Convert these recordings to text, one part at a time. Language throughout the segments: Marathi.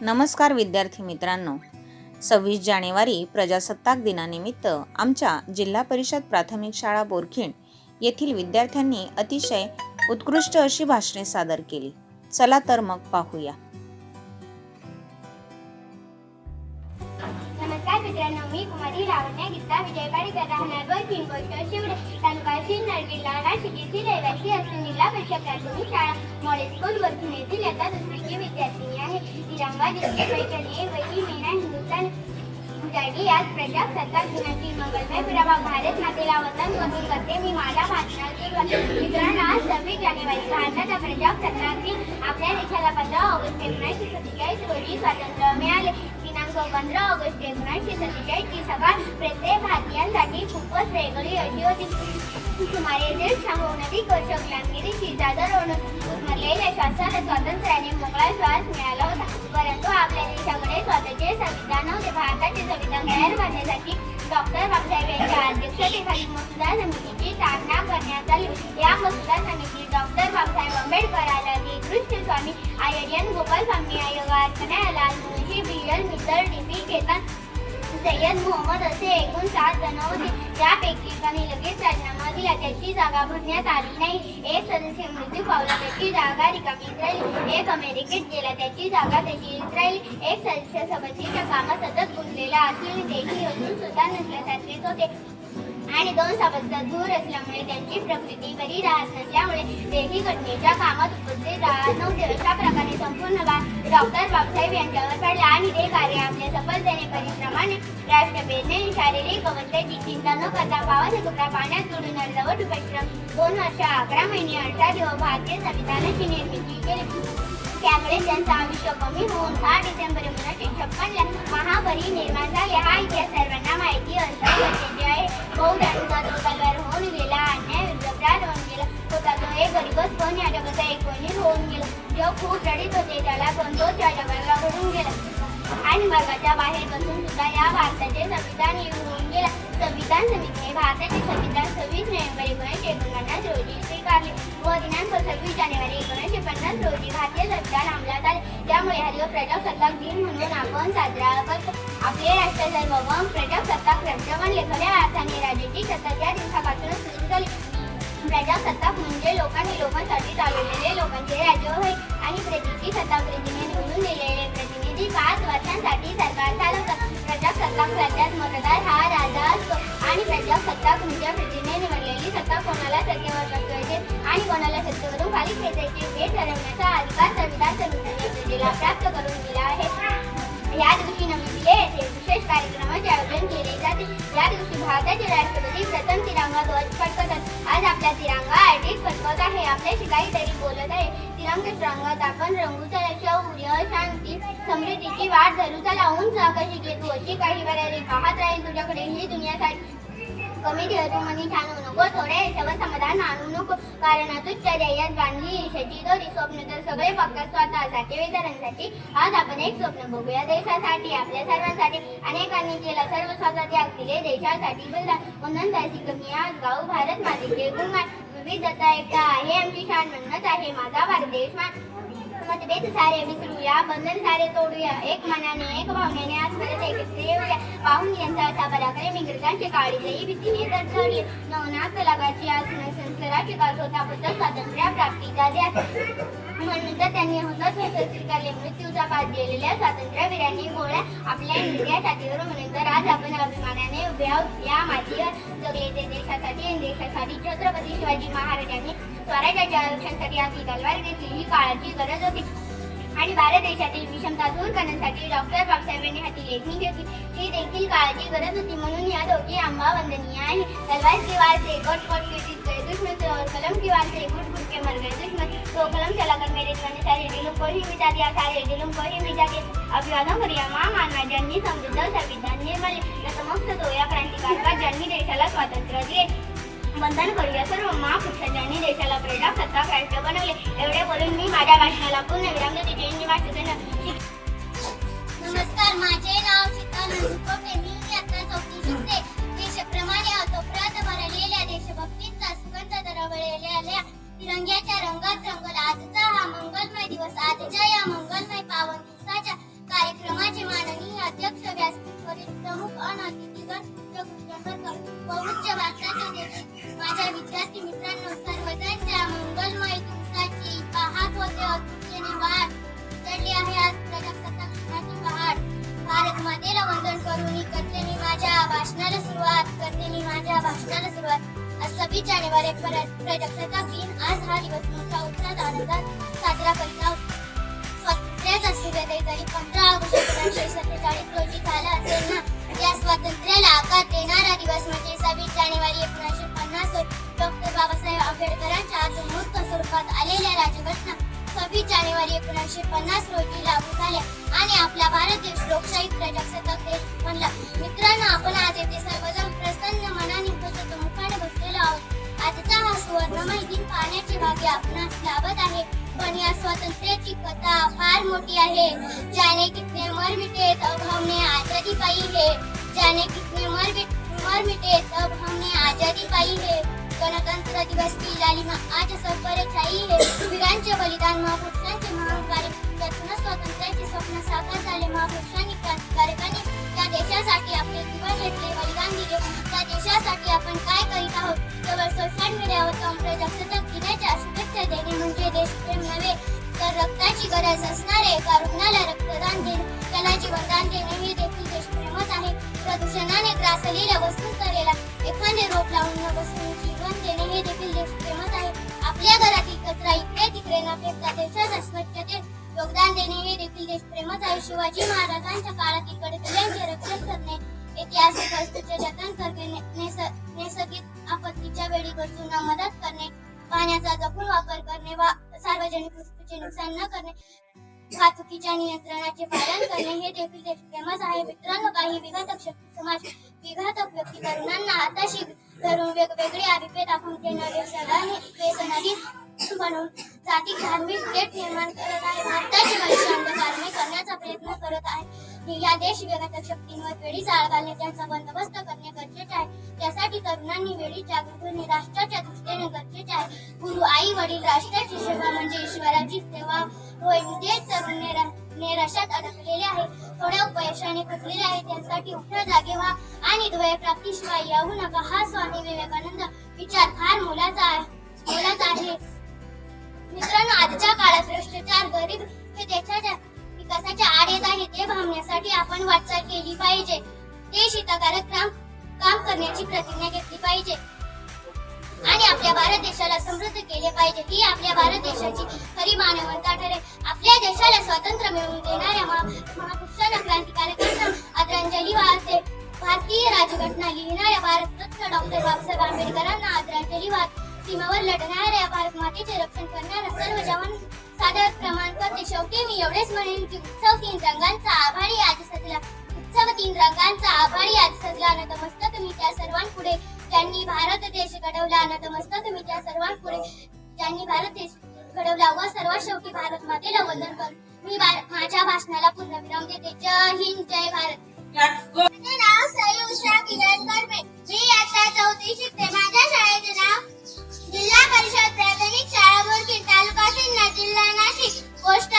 नमस्कार विद्यार्थी मित्रांनो. सव्वीस जानेवारी प्रजासत्ताक दिनानिमित्त आमच्या जिल्हा परिषद प्राथमिक शाळा बोरखिंड येथील विद्यार्थ्यांनी अतिशय उत्कृष्ट अशी भाषणे सादर केली. चला तर मग पाहूया. जिल्हा नाशिक येथील रहिवासी असून जिल्हा परिषद प्राथमिक शाळा मॉडेल स्कूल बरखिंड येथील इयत्ता दुसरीची विद्यार्थिनी आहे तिरंगा जिसकी पैठणी वही मेरा हिंदुस्तान जागी आज प्रजासत्ताक दिनाची मंगलमय प्रभाव भारत मातेला वंदन करून करते मी माझ्या सुरुवात मित्रांनो आज सव्वीस जानेवारी भारताचा प्रजासत्ताक दिन आपल्या देशाला पंधरा ऑगस्ट एकोणीसशे सत्तेचाळीस रोजी स्वातंत्र्य मिळाले दिनांक पंधरा ऑगस्ट एकोणीसशे सत्तेचाळीस ची सकाळ प्रत्येक भारतीयांसाठी खूपच वेगळी अशी होती सुमारे दीड सहाहून अधिक वर्ष गुलामगिरीची चादर ओढून उस्मरलेल्या श्वासाला स्वातंत्र्याने मोकळा श्वास मिळाला होता. परंतु आपल्या देशाकडे स्वतःचे संविधान नव्हते. भारताचे संविधान तयार करण्यासाठी डॉक्टर बाबासाहेब यांच्या अध्यक्षतेखाली मसुदा समितीची स्थापना करण्यात आली. या मसुदा समितीत डॉक्टर बाबासाहेब आंबेडकराला आलादी स्वामी आयर्यन गोपाल स्वामी आयोगार न्यायालय Munshi B L Mittal D P Ketan Syed Mohammad असे एकूण सात जण होते. त्यापैकी एकाने लगेच राजीनामा दिला. त्याची जागा भरण्यात आली नाही. एक सदस्य मृत्यू पावला. त्याची जागा रिकामी राहिली. एक अमेरिकेत गेला. त्याची जागा तशीच राहिली. एक सदस्य समितीच्या कामात सतत गुंतलेला असून तेही अजून सुद्धा नसल्यासारखेच होते. आणि दोन सभासद दूर असल्यामुळे त्यांची प्रकृती बरी राहत नसल्यामुळे तेही घटनेच्या कामात उपस्थित राहत नव्हते. अशा प्रकारे संपूर्ण भाग डॉक्टर बाबासाहेब यांच्यावर पडला आणि ते कार्य आपल्या सफलतेने परिश्रमाने राष्ट्रभेदने शारीरिक अवस्थेची चिंता न करता पावाचे तुकडा पाण्यात सोडून अर्धवट उपश्रम दोन वर्ष अकरा महिने अठरा दिवस भारतीय संविधानाची निर्मिती केली. त्यामुळे त्यांचं आयुष्य कमी होऊन सहा डिसेंबर एकोणीसशे छप्पनला महापरिनिर्माण झाले हा इतिहास सर्वांना माहिती असणे म्हणजे गरजेचे आहे बौद्ध तो तलवार होऊन गेला. अन्याय विरुद्ध होऊन गेला. होता तो एक गरीबच पण या जगाचा एक होऊन गेला. जो खूप रडीत होते त्याला पण तोच या जगाला घडून गेला. आणि मार्गाच्या बाहेर बसून सुद्धा या भारताचे संविधान येऊन गेला. संविधान समितीने भारताचे संविधान सव्वीस नोव्हेंबर एकोणीसशे एकोणपन्नास रोजी स्वीकारले. व दिनांक सव्वीस जानेवारी एकोणीसशे पन्नास रोजी भारतीय संविधान अंमलात आले. त्यामुळे हा प्रजासत्ताक दिन म्हणून आपण साजरा करतो. आपले राष्ट्र सार्वभौम प्रजासत्ताक राष्ट्र बनले खऱ्या अर्थाने राजाची सत्ता त्या दिवसापासूनच सुरू झाली. प्रजासत्ताक म्हणजे लोकांनी लोकांसाठी चालवलेले लोकांचे राज्य होय. आणि प्रतीची सत्ता प्रतिने निवडून दिलेले मागील पाच वर्षांसाठी सरकार चालवतात प्रजासत्ताक राज्यात मतदार हा राजा असतो. आणि प्रजासत्ताक म्हणजे प्रतिने निवडलेली सत्ता कोणाला सत्तेवर बसवायचे आणि कोणाला सत्तेवरून खाली खेचायचे हे ठरवण्याचा अधिकार संविधान समितीने प्रजेला प्राप्त करून दिला आहे. या दिवशी नवी दिले येथे विशेष कार्यक्रमाचे आयोजन केले जाते. या दिवशी भारताचे राष्ट्रपती प्रथम तिरंगा ध्वज फडकतात. आज आपला तिरंगा आयटीत फडकत आहे. आपल्याशी काहीतरी बोलत आहे. तिरंगा रंगत आपण रंगूचा लक्ष शौर्य शांती समृद्धीची वाट धरूचा लावून उंच आकाशी घेतो. अशी काही बऱ्याने पाहत राहील तुझ्याकडे ही दुनियासाठी. कमी ठेवतो मनी ठाणू नको थोडे याच्यावर समाधान आणू नको. कारण तुझ्या ध्येयात बांधली यशाची दोरी स्वप्न तर सगळे फक्त स्वतःसाठी वितरणसाठी आज आपण एक स्वप्न बघूया. देशासाठी आपल्या सर्वांसाठी. अनेकांनी केला सर्व स्वतः त्याग. दिले देशासाठी बलिदान. म्हणून त्याची कमी आज गाऊ भारत मातेचे गुणमान विविधता एकता आहे आमची शान म्हणणंच आहे माझा भारत देश मान मतभेद सारे विसरूया बंधन सारे तोडूया एक मनाने एक भावनेने आज परत एकत्र येऊया पाहून यांचा असा पराक्रम इंग्रजांची काळीजही भीतीने दर्शवली नवनाथ कलाकारची आज संस्काराची काळ होता बुद्ध स्वातंत्र्य प्राप्तीचा द्या म्हणून तर त्यांनी होतच हे स्वीकारले मृत्यूचा पाठ गेलेल्या स्वातंत्र्यवीरांनी गोळ्या आपल्या इंडिया छातीवर म्हणून तर आज आपण अभिमानाने उभे आहोत या मातीवर जगले ते देशासाठी देशासाठी छत्रपती शिवाजी महाराजांनी स्वराज्याच्या आरक्षणासाठी आपली तलवार घेतली ही काळाची गरज होती. आणि भारत देशातील विषमता दूर करण्यासाठी डॉक्टर बाबासाहेबांनी हाती लेखणी घेतली. ही देखील काळाची गरज होती म्हणून या दोघी आंबा वंदनीय आहे. तलवार की वार से कोट कोट के जीत गए दुश्मन और कलम की वार से घुट घुट के मर गए दुश्मन तो कलम चलाकर मेरे दीवाने सारे दिलों को ही मिटा दिया सारे दिलों को ही मिटा के अभिवादन करूया महामानवा ज्यांनी समृद्ध संविधान निर्माण नतमस्त तो या क्रांतिकारकात ज्यांनी देशाला स्वातंत्र्य दिले वंदन करूया. सर्व महापुरुषांनी देशाला प्रजासत्ताक राष्ट्र बनवले एवढे बोलून मी माझ्या भाषणाला पूर्ण विराम देते. जयंती हिंद नमस्कार माझे नाव शीतल नंदुकोटे मी आता चौथी शिकते. देशप्रमाणे अतोप्रत भरलेल्या देशभक्तीचा सुगंध दरवळलेल्या तिरंग्याच्या रंगात रंगला. आजचा हा मंगलमय दिवस. आजच्या या मंगलमय सुरुवात जानेवारी प्रजासत्ताक दिन आज हा दिवस मोठ्या उत्साहात आनंदात साजरा करीत आहोत. स्वातंत्र्याचा सूर्योदय तरी पंधरा ऑगस्ट एकोणीसशे सत्तेचाळीस रोजी झाला असेल ना या स्वातंत्र्याला आकार देणारा दिवस म्हणजे सव्वीस जानेवारी एकोणीसशे पन्नास डॉक्टर बाबासाहेब आंबेडकरांच्या अमूर्त स्वरूपात आलेल्या राजघटना सव्वीस जानेवारी एकोणीसशे पन्नास रोजी लागू झाल्या आणि आपला भारत देश लोकशाही प्रजासत्ताक देश बनला. मित्रांनो आपण आज येथे सर्वजण प्रसन्न मनाने सुवर्णमय दिन पाहण्याची भाग्य आपणास लाभत आहे पण या स्वातंत्र्याची कथा फार मोठी आहे. जाने कितने मर मिटे तब हमने आजादी पाई है. जाने कितने मर मर मिटे तब हमने आजादी पाई है. गणतंत्र दिवस की लालिमा आज सब पर छाई है. वीरांचे बलिदान महापुरुषांचे महान कार्य त्यातूनच स्वातंत्र्याचे स्वप्न साकार झाले. महापुरुषांनी क्रांतिकारकांनी त्या देशासाठी आपले जीवन घेतले बलिदान दिले. त्या देशासाठी आपण काय करीत आहोत? केवळ सोशल मीडियावर जाऊन दिनाच्या शुभेच्छा देणे म्हणजे देशप्रेम नव्हे तर रक्ताची गरज असणारे एका रुग्णाला रक्तदान देणे त्याला जीवनदान देणे हे देखील देशप्रेमच आहे प्रदूषणाने ग्रासलेल्या वस्तूंकरेला एखादे रोप लावून न बसून जीवन देणे हे देखील देशप्रेमच आहे आपल्या घरातील कचरा इकडे तिकडे न फेकता देशाच्या स्वच्छतेत योगदान देणे हे देखील देशप्रेमच आहे शिवाजी महाराजांच्या काळातील गडकिल्ल्यांचे रक्षण करणे ऐतिहासिक वस्तूचे जतन करणे नैस- नैसर्गिक आपत्तीच्या वेळी गरजूंना मदत करणे पाण्याचा जपून वापर करणे वा सार्वजनिक वस्तूचे नुकसान न करणे वाहतुकीच्या नियंत्रणाचे पालन करणे हे देखील देशप्रेमच आहे. मित्रांनो काही विघातक शक्ती समाज विघातक व्यक्ती तरुणांना हाताशी धरून वेगवेगळे आरोपे दाखवून त्यांना व्यसनाने व्यसनाधीन म्हणून जाती धार्मिक निर्माण करत आहे. भारताचे भविष्य अंधकारमय करण्याचा प्रयत्न करत आहे. या देश विघातक शक्तींवर वेळीच आळ घालणे त्यांचा बंदोबस्त करणे गरजेचे आहे. त्यासाठी तरुणांनी वेळी जागृत होणे राष्ट्राच्या दृष्टीने गरजेचे आहे. गुरु आई वडील राष्ट्राची सेवा म्हणजे ईश्वराची सेवा होय. तेच तरुण निराशात अडकलेले आहे थोड्या उपयशाने फुटलेले आहे त्यांसाठी उठ्या जागे व्हा आणि द्वय प्राप्तीशिवाय येऊ नका. हा स्वामी विवेकानंद विचार फार मोलाचा आहे. मोलाचा आहे. मित्रांनो आजच्या काळात भ्रष्टाचार गरीब हे देशाच्या विकासाच्या आड येत आहे ते भांबण्यासाठी आपण वाटचाल केली पाहिजे. ते हितकारक काम काम करण्याची प्रतिज्ञा घेतली पाहिजे. आणि आपल्या भारत देशाला समृद्ध केले पाहिजे. ही आपल्या भारत देशाची खरी मानवता ठरेल. आपल्या देशाला स्वातंत्र्य मिळवून देणाऱ्या महा- महापुरुषांना क्रांतिकारक आदरांजली वाहते. भारतीय राजघटना लिहिणाऱ्या भारतरत्न डॉक्टर बाबासाहेब आंबेडकरांना आदरांजली वाहते. सीमेवर लढणाऱ्या भारत मातेचे रक्षण करणाऱ्या सर्व जवान सादर प्रमाण करते शेवटी मी एवढेच म्हणेन की उत्सव तीन रंगांचा आभारी आज सजला. उत्सव तीन रंगांचा आभारी आज सजला. नतमस्तक मी त्या सर्वांपुढे. ज्यांनी भारत देश घडवला नतमस्तक मी त्या सर्वांपुढे. ज्यांनी भारत देश घडवला व सर्वात शेवटी भारत मातेला वंदन कर. मी माझ्या भाषणाला पूर्णविराम देते. जय हिंद जय भारत. माझे नाव सई उषा किरण मी आता चौथी शिकते. माझ्या शाळेचे नाव जिल्हा परिषद प्राथमिक शाळा बोरखेड तालुका सिन्नर जिल्हा नाशिक पोस्ट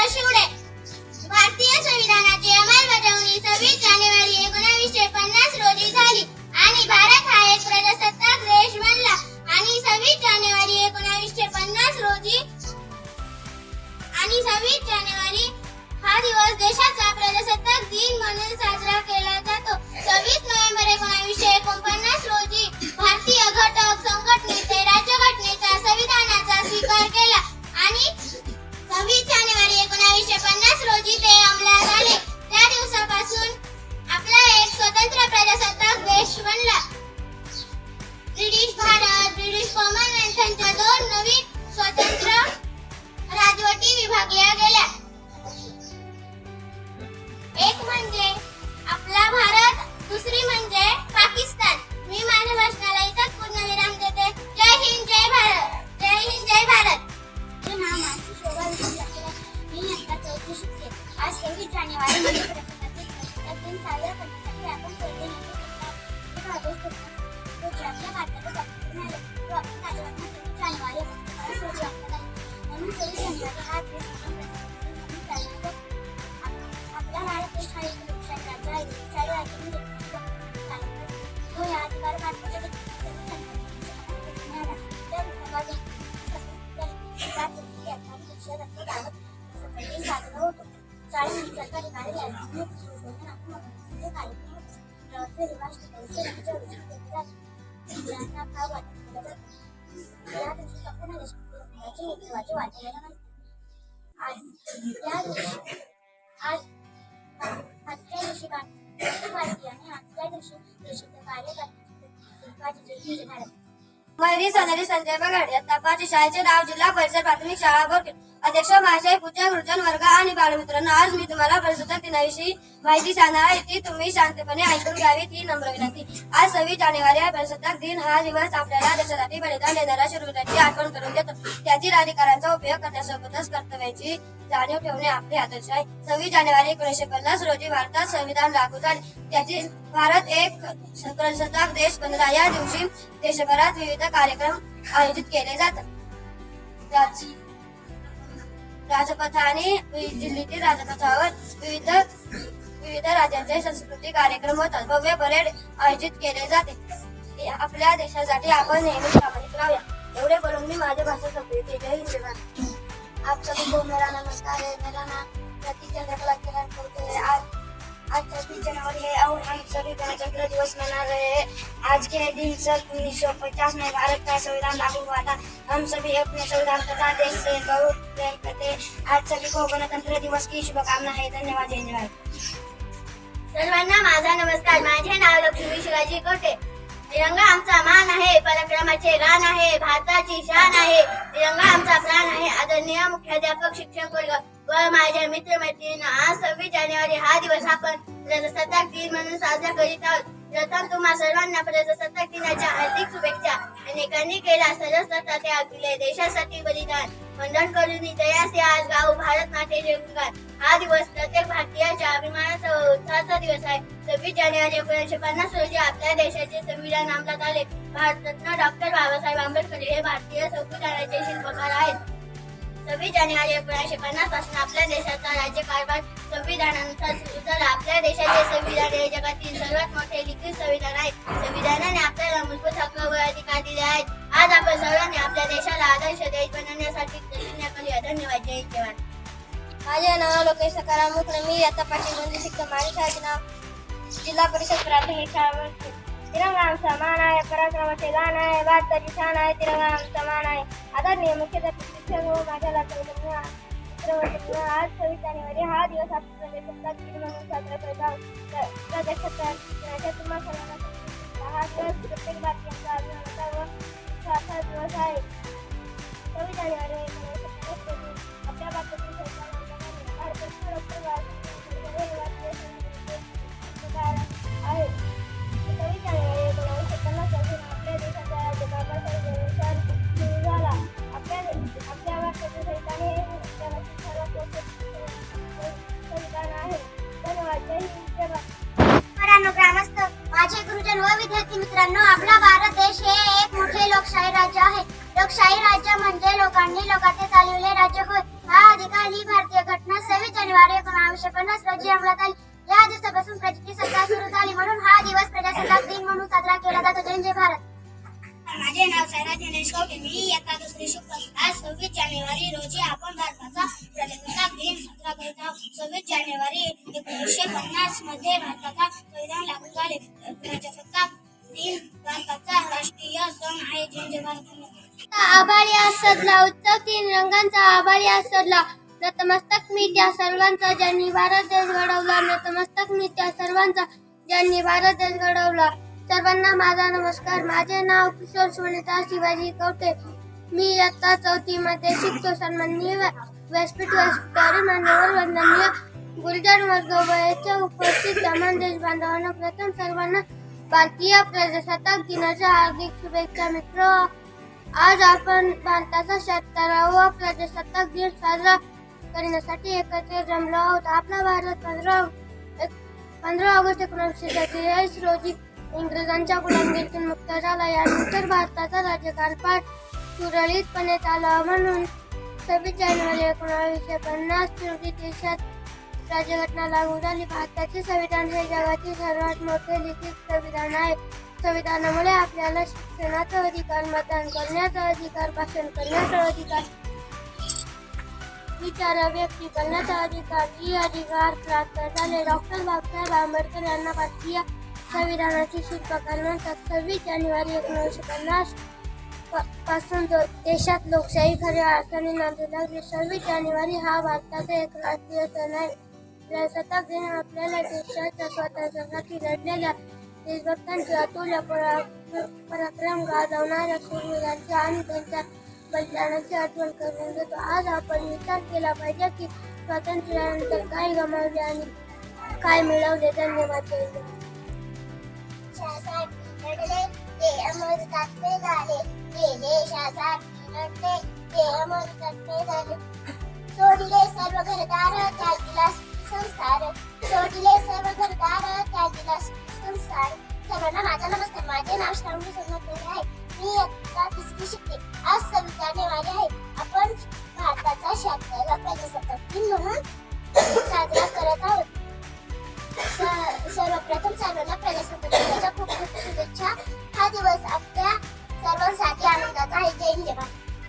मयुरी सोनाली संजय बघाड इयत्ता शाळेचे नाव जिल्हा परिषद प्राथमिक शाळा बोरखेड अध्यक्ष महाशय पूज्य गुरुजन वर्ग आणि बालमित्रांनो आज मी तुम्हाला प्रजासत्ताक दिनाविषयी माहिती सांगणार आहे ती तुम्ही शांतपणे ऐकून घ्यावी ही नम्र विनंती. आज सव्वीस जानेवारी हा प्रजासत्ताक दिन. हा दिवस आपल्याला देशासाठी बलिदान देणाऱ्या शूरवीरांची आठवण करून देतो. त्यातील अधिकारांचा उपयोग करण्यासोबतच कर्तव्याची जाणीव ठेवणे आपले आदर्श आहे. सव्वीस जानेवारी एकोणीसशे पन्नास रोजी भारतात संविधान लागू झाले. त्याची भारत एक प्रजासत्ताक देश बनला. या दिवशी देशभरात विविध कार्यक्रम आयोजित केले जातात. त्याची राजपथाने दिल्लीतील राजपथावर विविध विविध राज्यांचे सांस्कृतिक कार्यक्रम होतात भव्य परेड आयोजित केले जाते. आपल्या देशासाठी आपण नेहमी प्रामाणिक राहूया. एवढे बोलून मी माझ्या भाषा संपली. जय हिंद आप सभी को मेरा नमस्कार है. मेरा नाम प्रतीक किरण आज आज छब्बीस जनवरी है और हम सभी गणतंत्र दिवस मना रहे हैं आज के दिन सन उन्नीस सौ पचास में भारत का संविधान लागू हुआ था हम सभी अपने संविधान तथा देश से बहुत प्रेम करते हैं आज सभी को गणतंत्र दिवस की शुभकामना है धन्यवाद जय जवाहर सर्वांना माझा नमस्कार. माझे नाव लक्ष्मी शिवाजी कोटे. तिरंगा आमचा मान आहे. पराक्रमाचे गान आहे. भारताची शान आहे. तिरंगा आमचा प्राण आहे. आदरणीय मुख्याध्यापक शिक्षक वर्ग. व माझ्या मित्रमैत्रिणींनो आज सव्वीस जानेवारी हा दिवस आपण प्रजासत्ताक दिन म्हणून साजरा करीत आहोत. प्रथम तुम्हा सर्वांना प्रजासत्ताक दिनाच्या हार्दिक शुभेच्छा अनेकांनी केला सरस्वता ते आपले देशासाठी बलिदान. वंदन करून जयासे आज गाव भारत मातेचे गुणगान हा दिवस प्रत्येक भारतीयाच्या अभिमानाचा उत्साहाचा दिवस आहे. सव्वीस जानेवारी एकोणीसशे पन्नास रोजी आपल्या देशाचे संविधान अंमलात आले. भारतरत्न डॉक्टर बाबासाहेब आंबेडकर हे भारतीय संविधानाचे शिल्पकार आहेत. सव्वीस जानेवारी एकोणीसशे पन्नासपासून आपल्या देशाचा राज्यकारभार संविधानानुसार सुरू. झाला आपल्या देशाचे संविधान हे जगातील सर्वात मोठे लिखित संविधान आहे. संविधानाने आपल्याला मूलभूत हक्क व अधिकार दिले आहेत. आज आपण सर्वांनी आपल्या देशाला आदर्श देश बनवण्यासाठी प्रतिज्ञा करूया. धन्यवाद. जय जवान. माझे नाव लोकेश सकारामुख मी आता पाचवीमध्ये शिक्षक माझ्या शाळेचे नाव जिल्हा परिषद प्राथमिक शाळा तिरंगा आमचा मान आहे पराक्रमाचे गाण आहे भारताची शान आहे तिरंगा आमचा मान आहे आदरणीय मुख्याध्यापक शिक्षक व माझ्या लातूर आज सव्वीस जानेवारी हा दिवस आपण प्रजासत्ताक दिन म्हणून साजरा करत आहोत प्रजासत्ताक दिनाच्या तुम्हा सर्वांना हा दिवस प्रत्येक भारतीयांचा जानेवारी एकोणीसशे पन्नास रोजी अंमलात आली. या दिवसापासून प्रजाची सत्ता सुरू झाली म्हणून हा दिवस प्रजासत्ताक दिन म्हणून साजरा केला जातो. जय जय भारत. माझे नाव सायरा दिनेश कवटे मी इयत्ता दुसरी शिकतो आज सव्वीस जानेवारी रोजी आपण भारताचा प्रजासत्ताक दिन साजरा करत आहोत. सव्वीस जानेवारी एकोणीसशे पन्नासमध्ये भारताचा संविधान लागू झाले. प्रजासत्ताक दिन भारताचा राष्ट्रीय सण आहे. जय जय भारत. आभारी असदला उत्सव तीन रंगांचा आभारी असदला नतमस्तक मी त्या सर्वांचा ज्यांनी भारत देश घडवला नतमस्तक मी त्या सर्वांचा ज्यांनी भारत देश घडवला. सर्वांना माझा नमस्कार. माझे नाव किशोर सुनीता शिवाजी कवटे. मी इयत्ता चौथी मध्ये शिकतो. सन्माननीय व्यासपीठ व्यासपीठावरील मान्यवर वंदनीय गुलजार वर्ग वयाच्या उपस्थित समान देश बांधवांना प्रथम सर्वांना भारतीय प्रजासत्ताक दिनाच्या हार्दिक शुभेच्छा. मित्र आज आपण भारताचा शहात्तरावा प्रजासत्ताक दिन साजरा करण्यासाठी एकत्र जमलो आहोत. आपला भारत पंधरा पंधरा ऑगस्ट एकोणीसशे सत्तेचाळीस रोजी इंग्रजांच्या गुलामगिरीतून मुक्त झाला. यानंतर भारताचा राज्यकारभार सुरळीतपणे चालवा म्हणून सव्वीस जानेवारी एकोणावीसशे पन्नास रोजी देशात राज्यघटना लागू झाली. भारताचे संविधान हे जगातील सर्वात मोठे लिखित संविधान आहे. संविधानामुळे आपल्याला शिक्षणाचा अधिकार मतदान करण्याचा अधिकार भाषण करण्याचा अधिकार विचार व्यक्ती करण्याचा अधिकार. ही अधिकार प्राप्त झाले डॉक्टर बाबासाहेब आंबेडकर यांना भारतीय संविधानाची शिल्पकार म्हणतात सव्वीस जानेवारी एकोणीसशे पन्नासपासून जो देशात लोकशाही खऱ्या अर्थाने नांदू लागली. सव्वीस जानेवारी हा भारताचा एक राष्ट्रीय सण आहे. प्रजासत्ताक दिन आपल्याला देशाच्या स्वातंत्र्यासाठी लढलेल्या देशभक्तांची अतुल्य परा- पराक्रम गाजवणाऱ्या शूरवीरांची आणि त्यांच्या बलिदानाची आठवण करून देतो. आज आपण विचार केला पाहिजे की स्वातंत्र्यानंतर काय गमावले आणि काय मिळवले. धन्यवाद ते अमर तात्मे झाले. ते देशासाठी लढले ते अमर तात्मे झाले. सोडले सर्व घरदार त्यागीला संसार. सोडले सर्व घरदार त्यागीला संसार. सर्वांना माझा नमस्कार. माझे नाव श्रावणी सोनत आहे. मी इयत्ता तिसरी शिकते आज सव्वीस जानेवारी आहे आपण भारताचा शहात्तरावा प्रजासत्ताक दिन म्हणून साजरा करत आहोत सर्वप्रथम सर्वांना प्रजासत्ताक दिनाच्या खूप खूप शुभेच्छा हा दिवस आपल्या सर्वांसाठी आनंदाचा आहे जय हिंद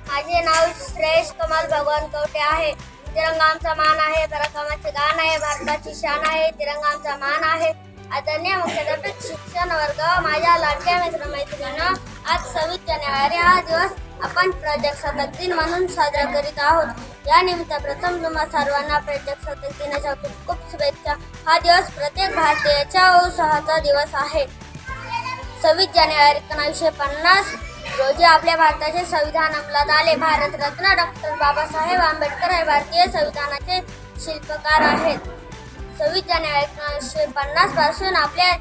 माझे नाव श्रेयश कमल भगवान कवटे आहे. तिरंगा आमचा मान आहे पराक्रमाचे गाण आहे भारताची शान आहे तिरंगा आमचा मान आहे. आदरणीय मुख्याध्यापक शिक्षण वर्ग माझ्या लाडक्या मित्र मैत्रिणींनो आज सव्वीस जानेवारी हा दिवस आपण प्रजासत्ताक दिन म्हणून साजरा करीत आहोत. या निमित्त प्रथम तुम्हा सर्वांना प्रजासत्ताक दिनाच्या खूप खूप शुभेच्छा. हा दिवस प्रत्येक भारतीयाच्या उत्साहाचा दिवस आहे. सव्वीस जानेवारी एकोणीसशे पन्नास रोजी आपल्या भारताचे संविधान अंमलात आले. भारतरत्न डॉक्टर बाबासाहेब आंबेडकर हे भारतीय संविधानाचे शिल्पकार आहेत. सव्वीस जानेवारी एकोणीसशे पन्नासपासून आपल्या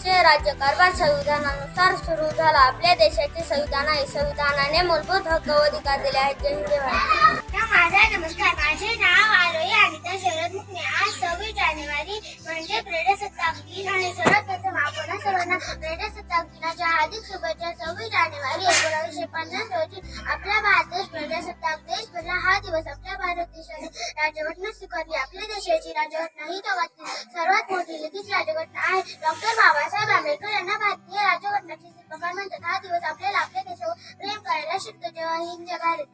देशाचे राज्यकारभार संविधानानुसार सुरू झाला. आपल्या देशाचे संविधान आहे. संविधानाने मूलभूत हक्क व अधिकार दिले आहेत. जय हिंद भारत. माझा नमस्कार. माझे नाव आरोही अनिता शरद मुकणे आज सव्वीस जानेवारी म्हणजे प्रजासत्ताक दिन आणि सर्वात प्रथम आपण सर्वांना प्रजासत्ताक दिनाच्या हार्दिक शुभेच्छा. सव्वीस जानेवारी एकोणीसशे पन्नास रोजी आपला भारत देश प्रजासत्ताक देश बनला हा दिवस आपल्या भारत देशाने राज्यघटना स्वीकारली. आपल्या देशाची राज्यघटना ही जगातील सर्वात मोठी लिखित राज्यघटना आहे. डॉक्टर बाबा बाबासाहेब आंबेडकर यांना भारतीय राज्यघटनाचे शिल्पकार म्हणतात हा दिवस आपल्याला आपल्या देशावर प्रेम करायला शिकतो जेव्हा हिंद जय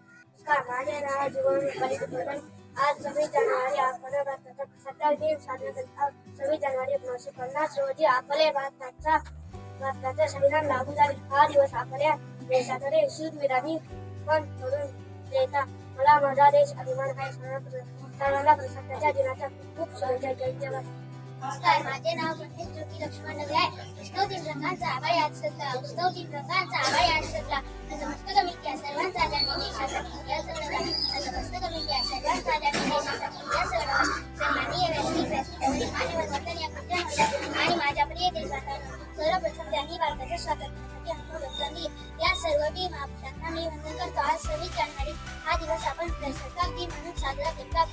आज सव्वीस जानेवारी आपल्या भारताचा सत्ता दिन साजरा करत आहोत सव्वीस जानेवारी एकोणीसशे पन्नास रोजी आपल्या भारताचा भारताचे संविधान लागू झाले हा दिवस आपल्या देशाकडे शूरवीरांनी पण करून देता मला माझा देश अभिमान आहे सर्वांना प्रजासत्ताच्या दिनाच्या खूप खूप शुभेच्छा जय जवान नमस्कार माझे नाव पंडित ज्योती लक्ष्मण नगरे आहे. उत्सव तीन रंगांचा आभाळ याद सजला उत्सव तीन रंगांचा आभाळ याद सजला नतमस्तक मिळत्या सर्वांचा ज्यांनी देशासाठी या सगळं नतमस्तक मिळत्या सर्वांचा ज्यांनी देशासाठी या सगळं सन्माननीय व्यासपीठ व्यासपीठावरील मान्यवर वर्तन या कृत्यामध्ये आणि माझ्या प्रिय देशबांधवांनो सर्वप्रथम त्यांनी भारताच्या स्वातंत्र्यासाठी हक्क बलिदान दिले या सर्व भीम आपल्याला मी वंदन करतो. आज सव्वीस जानेवारी हा दिवस आपण प्रजासत्ताक दिन म्हणून साजरा करतात